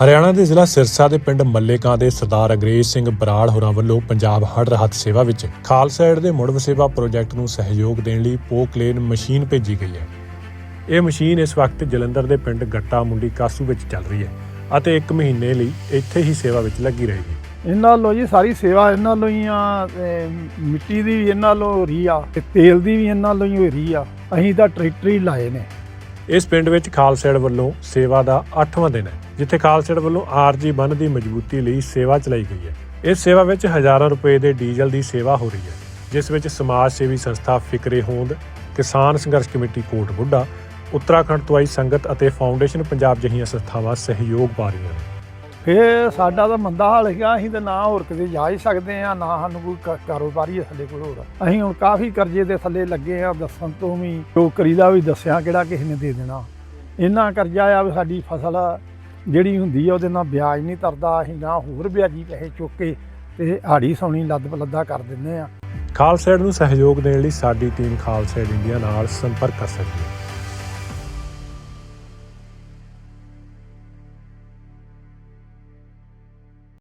ਹਰਿਆਣਾ ਦੇ ਜ਼ਿਲ੍ਹਾ ਸਿਰਸਾ ਦੇ ਪਿੰਡ ਮੱਲੇਕਾਂ ਦੇ ਸਰਦਾਰ ਅੰਗਰੇਜ਼ ਸਿੰਘ ਬਰਾੜ ਹੋਰਾਂ ਵੱਲੋਂ ਪੰਜਾਬ ਹੜ੍ਹ ਰਾਹਤ ਸੇਵਾ ਵਿੱਚ ਖਾਲਸਾ ਏਡ ਦੇ ਮੁੜ ਵਸੇਬਾ ਪ੍ਰੋਜੈਕਟ ਨੂੰ ਸਹਿਯੋਗ ਦੇਣ ਲਈ ਪੋਕਲੇਨ ਮਸ਼ੀਨ ਭੇਜੀ ਗਈ ਹੈ। ਇਹ ਮਸ਼ੀਨ ਇਸ ਵਕਤ ਜਲੰਧਰ ਦੇ ਪਿੰਡ ਗੱਟਾ ਮੁੰਡੀ ਕਾਸੂ ਵਿੱਚ ਚੱਲ ਰਹੀ ਹੈ ਅਤੇ 1 ਮਹੀਨੇ ਲਈ ਇੱਥੇ ਹੀ ਸੇਵਾ ਵਿੱਚ ਲੱਗੀ ਰਹੇਗੀ। ਇਹਨਾਂ ਵੱਲੋਂ ਜੀ, ਸਾਰੀ ਸੇਵਾ ਇਹਨਾਂ ਵੱਲੋਂ ਹੀ ਆ ਮਿੱਟੀ ਦੀ ਵੀ ਇਹਨਾਂ ਵੱਲੋਂ ਹੋ ਰਹੀ ਆ, ਤੇ ਤੇਲ ਦੀ ਵੀ ਇਹਨਾਂ ਵੱਲੋਂ ਹੀ ਹੋ ਰਹੀ ਆ। ਅਸੀਂ ਤਾਂ ਟਰੈਕਟਰ ਹੀ ਲਾਏ ਨੇ। ਇਸ ਪਿੰਡ ਵਿੱਚ ਖਾਲਸਾ ਵੱਲੋਂ ਸੇਵਾ ਦਾ 8ਵਾਂ ਦਿਨ ਹੈ, ਜਿੱਥੇ ਖਾਲਸਾ ਏਡ ਵੱਲੋਂ ਆਰਜੀ ਬੰਨ ਦੀ ਮਜ਼ਬੂਤੀ ਲਈ ਸੇਵਾ ਚਲਾਈ ਗਈ ਹੈ। ਇਸ ਸੇਵਾ ਵਿੱਚ ਹਜ਼ਾਰਾਂ ਰੁਪਏ ਦੇ ਡੀਜ਼ਲ ਦੀ ਸੇਵਾ ਹੋ ਰਹੀ ਹੈ, ਜਿਸ ਵਿੱਚ ਸਮਾਜ ਸੇਵੀ ਸੰਸਥਾ ਫਿਕਰੇ ਹੋਂਦ, ਕਿਸਾਨ ਸੰਘਰਸ਼ ਕਮੇਟੀ ਕੋਟ ਬੁੱਢਾ, ਉੱਤਰਾਖੰਡ ਤੋਂ ਆਈ ਸੰਗਤ ਅਤੇ ਫਾਊਂਡੇਸ਼ਨ ਪੰਜਾਬ ਜਿਹੀਆਂ ਸੰਸਥਾਵਾਂ ਸਹਿਯੋਗ ਪਾ ਰਹੀਆਂ ਹਨ ਫੇਰ ਸਾਡਾ ਤਾਂ ਮੰਦਾ ਹਾਲ ਹੈਗਾ ਅਸੀਂ ਤਾਂ ਨਾ ਹੋਰ ਕਿਤੇ ਜਾ ਹੀ ਸਕਦੇ ਆ ਨਾ ਸਾਨੂੰ ਕੋਈ ਕ- ਕਾਰੋਬਾਰੀ ਹੈ ਸਾਡੇ ਕੋਲ ਹੋਰ। ਅਸੀਂ ਹੁਣ ਕਾਫੀ ਕਰਜ਼ੇ ਦੇ ਥੱਲੇ ਲੱਗੇ ਆ ਦੱਸਣ ਤੋਂ ਵੀ ਜੋ ਕਰੀਦਾ ਵੀ ਦੱਸਿਆ ਕਿਹੜਾ ਕਿਸੇ ਨੇ ਦੇ ਦੇਣਾ। ਇੰਨਾ ਕਰਜ਼ਾ ਆ ਵੀ ਸਾਡੀ ਫਸਲ ਜਿਹੜੀ ਹੁੰਦੀ ਆ, ਉਹਦੇ ਨਾਲ ਵਿਆਜ ਨਹੀਂ ਤਰਦਾ, ਅਸੀਂ ਨਾ ਹੋਰ ਵਿਆਜੀ ਪੈਸੇ ਚੁੱਕ ਕੇ ਤੇ ਹਾੜੀ ਸੌਣੀ ਲੱਦ ਪਲੱਦਾ ਕਰ ਦਿੰਦੇ ਆ ਖਾਲਸਾ ਨੂੰ ਸਹਿਯੋਗ ਦੇਣ ਲਈ ਸਾਡੀ ਟੀਮ ਖਾਲਸਾ ਇੰਡੀਆ ਨਾਲ ਸੰਪਰਕ ਕਰ ਸਕਦੀ ਹੈ।